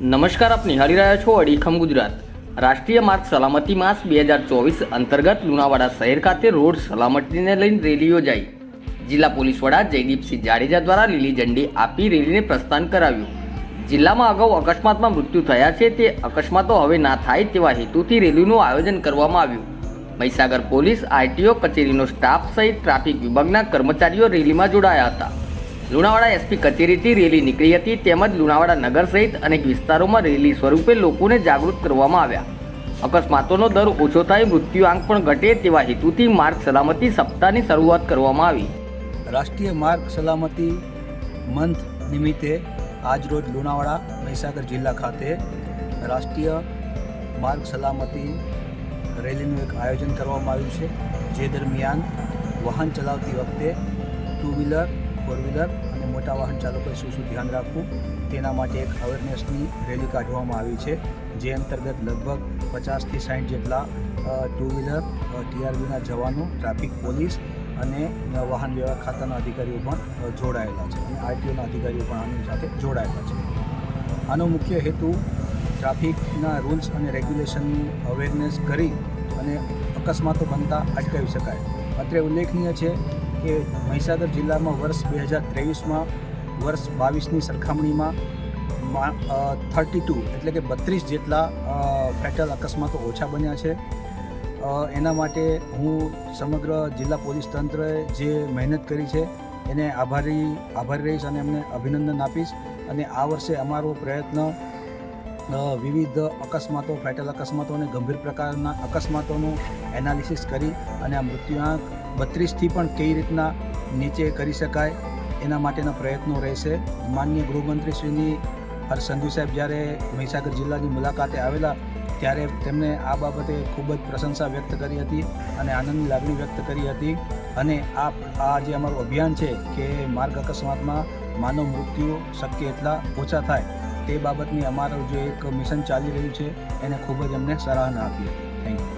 નમસ્કાર, આપ નિહાળી રહ્યા છો અડીખમ ગુજરાત. રાષ્ટ્રીય માર્ગ સલામતી માસ બે હજાર ચોવીસ અંતર્ગત લુણાવાડા શહેર ખાતે રોડ સલામતીને લઈને રેલી યોજાઈ. જિલ્લા પોલીસ વડા જયદીપસિંહ જાડેજા દ્વારા લીલી ઝંડી આપી રેલીને પ્રસ્થાન કરાવ્યું. જિલ્લામાં અગાઉ અકસ્માતમાં મૃત્યુ થયા છે, તે અકસ્માતો હવે ના થાય તેવા હેતુથી રેલીનું આયોજન કરવામાં આવ્યું. મહીસાગર પોલીસ, આરટીઓ, કચેરીનો સ્ટાફ સહિત ટ્રાફિક વિભાગના કર્મચારીઓ રેલીમાં જોડાયા હતા. લુણાવાડા એસપી કચેરીથી રેલી નીકળી હતી તેમજ લુણાવાડા નગર સહિત અનેક વિસ્તારોમાં રેલી સ્વરૂપે લોકોને જાગૃત કરવામાં આવ્યા. અકસ્માતોનો દર ઓછો થાય મૃત્યુઆંક પણ ઘટે તેવા હેતુથી માર્ગ સલામતી સપ્તાહની શરૂઆત કરવામાં આવી. રાષ્ટ્રીય માર્ગ સલામતી મંથ નિમિત્તે આજરોજ લુણાવાડા મહીસાગર જિલ્લા ખાતે રાષ્ટ્રીય માર્ગ સલામતી રેલીનું એક આયોજન કરવામાં આવ્યું છે. જે દરમિયાન વાહન ચલાવતી વખતે ટુ વ્હીલર ફોર વ્હીલર અને મોટા વાહન ચાલકોએ શું શું ધ્યાન રાખવું તેના માટે એક અવેરનેસની રેલી કાઢવામાં આવી છે, જે અંતર્ગત લગભગ પચાસથી સાઠ જેટલા ટુ વ્હીલર ટીઆરબીના જવાનો ટ્રાફિક પોલીસ અને વાહન વ્યવહાર ખાતાના અધિકારીઓ પણ જોડાયેલા છે અને આરટીઓના અધિકારીઓ પણ આની સાથે જોડાયેલા છે. આનો મુખ્ય હેતુ ટ્રાફિકના રૂલ્સ અને રેગ્યુલેશનનું અવેરનેસ કરી અને અકસ્માતો બનતા અટકાવી શકાય. અત્રે ઉલ્લેખનીય છે કે મહીસાગર જિલ્લામાં વર્ષ બે હજાર ત્રેવીસમાં, વર્ષ બાવીસની સરખામણીમાં થર્ટી ટુ એટલે કે બત્રીસ જેટલા ફેટલ અકસ્માતો ઓછા બન્યા છે. એના માટે હું સમગ્ર જિલ્લા પોલીસ તંત્રએ જે મહેનત કરી છે, એને આભારી આભારી રહીશ અને એમને અભિનંદન આપીશ. અને આ વર્ષે અમારો પ્રયત્ન વિવિધ અકસ્માતો, ફેટલ અકસ્માતો અને ગંભીર પ્રકારના અકસ્માતોનું એનાલિસિસ કરી અને આ મૃત્યુઆંક બત્રીસથી પણ કઈ રીતના નીચે કરી શકાય એના માટેના પ્રયત્નો રહેશે. માનનીય ગૃહમંત્રીશ્રીની હર સંધુ સાહેબ જ્યારે મહીસાગર જિલ્લાની મુલાકાતે આવેલા ત્યારે તેમણે આ બાબતે ખૂબ જ પ્રશંસા વ્યક્ત કરી હતી અને આનંદની લાગણી વ્યક્ત કરી હતી. અને આ આ જે અમારું અભિયાન છે કે માર્ગ અકસ્માતમાં માનવ મૃત્યુ શક્ય એટલા ઓછા થાય તે બાબતની અમારું જે એક મિશન ચાલી રહ્યું છે એને ખૂબ જ અમને સરાહના આપી હતી thank you